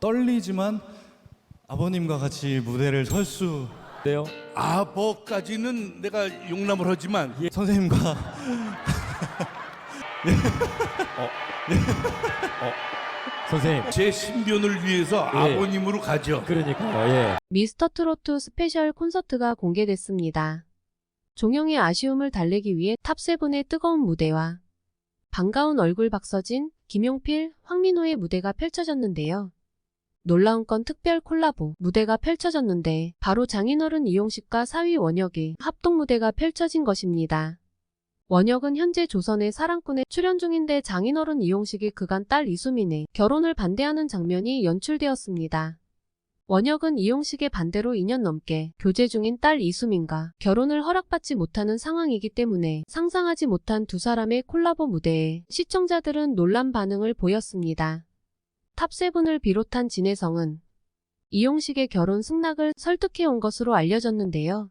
떨리지만 아버님과 같이 무대를 설수 네요. 아버까지는 내가 용납을 하지만 선생님과 선생님. 제 신변을 위해서 예. 아버님으로 가죠. 그러니까요. 예. 미스터 트로트 스페셜 콘서트가 공개됐습니다. 종영의 아쉬움을 달래기 위해 탑세븐의 뜨거운 무대와 반가운 얼굴 박서진, 김용필, 황민호의 무대가 펼쳐졌는데요. 놀라운 건 특별 콜라보 무대가 펼쳐졌는데 바로 장인어른 이용식과 사위 원혁의 합동 무대가 펼쳐진 것입니다. 원혁은 현재 조선의 사랑꾼에 출연 중인데 장인어른 이용식이 그간 딸 이수민의 결혼을 반대하는 장면이 연출되었습니다. 원혁은 이용식의 반대로 2년 넘게 교제 중인 딸 이수민과 결혼을 허락받지 못하는 상황이기 때문에 상상하지 못한 두 사람의 콜라보 무대에 시청자들은 놀란 반응을 보였습니다. 탑세븐을 비롯한 진혜성은 이용식의 결혼 승낙을 설득해온 것으로 알려졌는데요.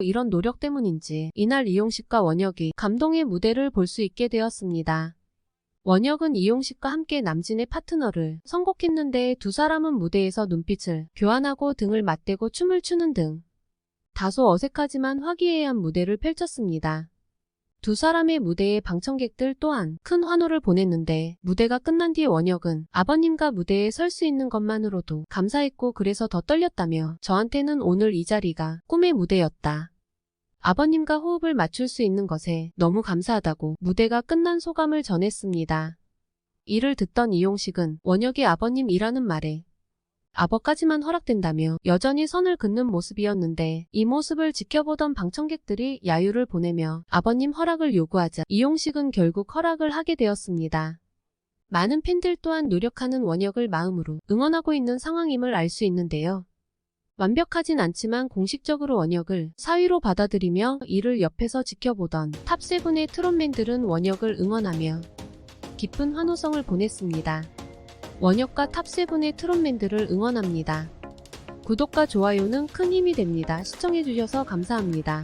이런 노력 때문인지 이날 이용식과 원혁이 감동의 무대를 볼 수 있게 되었습니다. 원혁은 이용식과 함께 남진의 파트너를 선곡했는데 두 사람은 무대에서 눈빛을 교환하고 등을 맞대고 춤을 추는 등 다소 어색하지만 화기애애한 무대를 펼쳤습니다. 두 사람의 무대에 방청객들 또한 큰 환호를 보냈는데 무대가 끝난 뒤에 원혁은 아버님과 무대에 설 수 있는 것만으로도 감사했고 그래서 더 떨렸다며 저한테는 오늘 이 자리가 꿈의 무대였다. 아버님과 호흡을 맞출 수 있는 것에 너무 감사하다고 무대가 끝난 소감을 전했습니다. 이를 듣던 이용식은 원혁의 아버님이라는 말에 아버까지만 허락된다며 여전히 선을 긋는 모습이었는데 이 모습을 지켜보던 방청객들이 야유를 보내며 아버님 허락을 요구하자 이용식은 결국 허락을 하게 되었습니다. 많은 팬들 또한 노력하는 원혁을 마음으로 응원하고 있는 상황임을 알 수 있는데요. 완벽하진 않지만 공식적으로 원혁을 사위로 받아들이며 이를 옆에서 지켜보던 탑세븐의 트롯맨들은 원혁을 응원하며 깊은 환호성을 보냈습니다. 원혁과 탑세븐의 트롯맨들을 응원합니다. 구독과 좋아요는 큰 힘이 됩니다. 시청해주셔서 감사합니다.